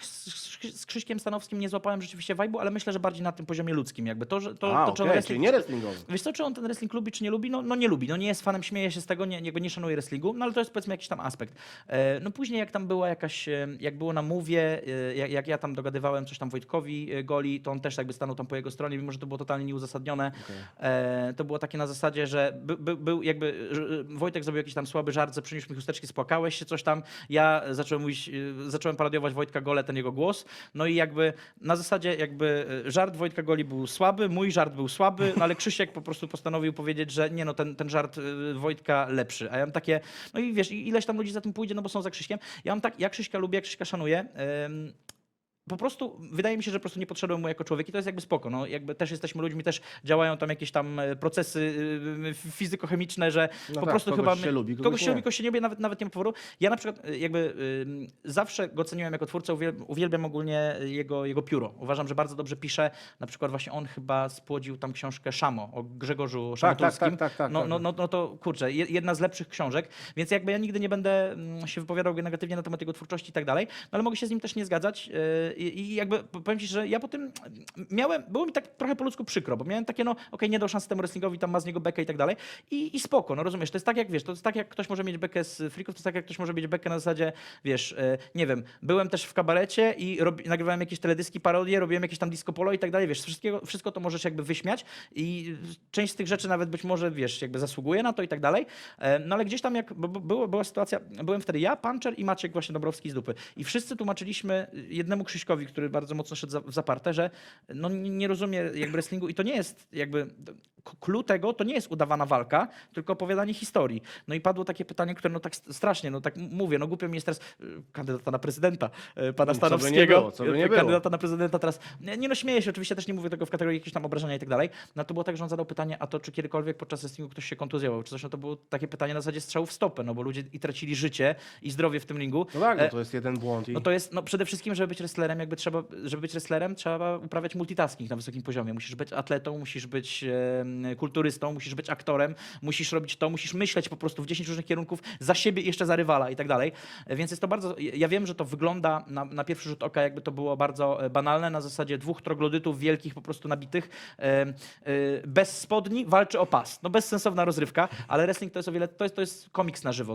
Z, Krzyśkiem Stanowskim nie złapałem rzeczywiście vibe'u, ale myślę, że bardziej na tym poziomie ludzkim. Jakby to, że, to, A, to czy on wrestling- nie wrestlingowy. Wiesz co, czy on ten wrestling lubi, czy nie lubi? No, no nie lubi, no nie jest fanem, śmieje się z tego, nie, jakby nie szanuje wrestlingu, no ale to jest powiedzmy jakiś tam aspekt. E, no później jak tam była jakaś, e, jak było na mówie, e, jak, jak ja tam dogadywałem coś tam Wojtkowi Goli, to on też jakby stanął tam po jego stronie, mimo że to było totalnie nieuzasadnione. E, to było takie na zasadzie, że by, by, był jakby, Wojtek zrobił jakiś tam słaby żart, że przyniósł mi chusteczki, spłakałeś się, coś tam. Ja zacząłem mówić, zacząłem parodiować Wojtka Gole, ten jego głos, no i jakby na zasadzie jakby e, żart Wojtka Goli był słaby, mój żart był słaby, no ale Krzysiek po prostu postanowił powiedzieć, że nie no, ten, ten żart e, Wojtka lepszy. A ja mam takie, no i wiesz, ileś tam ludzi za tym pójdzie, no bo są za Krzyśkiem. Ja mam tak, ja Krzyśka lubię, ja Krzyśka szanuję. Po prostu wydaje mi się, że po prostu nie podszedłem mu jako człowiek i to jest jakby spoko. No, jakby też jesteśmy ludźmi, też działają tam jakieś tam e, procesy y, fizykochemiczne, że No po tak, prostu kogoś chyba się lubi, kogoś kogoś się nie. lubi, kogoś się nie lubi, nawet, nawet nie ma powodu. Ja na przykład y, jakby y, zawsze go ceniłem jako twórcę, uwiel- uwielbiam ogólnie jego, jego pióro. Uważam, że bardzo dobrze pisze. Na przykład właśnie on chyba spłodził tam książkę Szamo o Grzegorzu Tak, tak, Szamotulskim. tak, tak, tak, no, tak. no, no, no to kurczę, je- jedna z lepszych książek, więc jakby ja nigdy nie będę mm, się wypowiadał negatywnie na temat jego twórczości i tak dalej, no ale mogę się z nim też nie zgadzać i jakby powiem ci, że ja po tym miałem, było mi tak trochę po ludzku przykro, bo miałem takie no, okej, nie dał szansy temu wrestlingowi, tam ma z niego bekę i tak dalej. I, i spoko, no rozumiesz, to jest tak jak, wiesz, to jest tak jak ktoś może mieć bekę z freaków, to jest tak jak ktoś może mieć bekę na zasadzie, wiesz, yy, nie wiem, byłem też w kabarecie i robi, nagrywałem jakieś teledyski, parodie, robiłem jakieś tam disco polo i tak dalej, wiesz, wszystkiego, wszystko to możesz jakby wyśmiać i część z tych rzeczy nawet być może, wiesz, jakby zasługuje na to i tak dalej, E, no ale gdzieś tam jak bo, było, była sytuacja, byłem wtedy ja, Puncher i Maciek właśnie Dąbrowski z dupy. I wszyscy tłumaczyliśmy jednemu Krzyśkowi, który bardzo mocno szedł w zaparte, że no nie, rozumie jakby wrestlingu i to nie jest jakby, clue tego to nie jest udawana walka, tylko opowiadanie historii. No i padło takie pytanie, które no tak st- strasznie, no tak mówię, no głupio mi jest teraz y, kandydata na prezydenta, y, pana Co by Stanowskiego, co by nie było. kandydata na prezydenta teraz, nie, no śmieję się, oczywiście też nie mówię tego w kategorii jakiegoś tam obrażenia i tak dalej, no to było tak, że on zadał pytanie, a to czy kiedykolwiek podczas wrestlingu ktoś się kontuzjował, czy coś, no to było takie pytanie na zasadzie strzału w stopę, no bo ludzie i tracili życie i zdrowie w tym ringu. No tak, no E, to jest jeden błąd i... no to jest, no przede wszystkim, żeby być wrestlerem, jakby trzeba, żeby być wrestlerem, trzeba uprawiać multitasking na wysokim poziomie. Musisz być atletą, musisz być kulturystą, musisz być aktorem, musisz robić to, musisz myśleć po prostu w 10 różnych kierunków za siebie i jeszcze za rywala i tak dalej. E, Więc jest to bardzo, ja wiem, że to wygląda na, na pierwszy rzut oka, jakby to było bardzo e, banalne, na zasadzie dwóch troglodytów wielkich, po prostu nabitych, e, bez spodni, walczy o pas. No bezsensowna rozrywka, ale wrestling to jest o wiele, to jest, to jest komiks na żywo.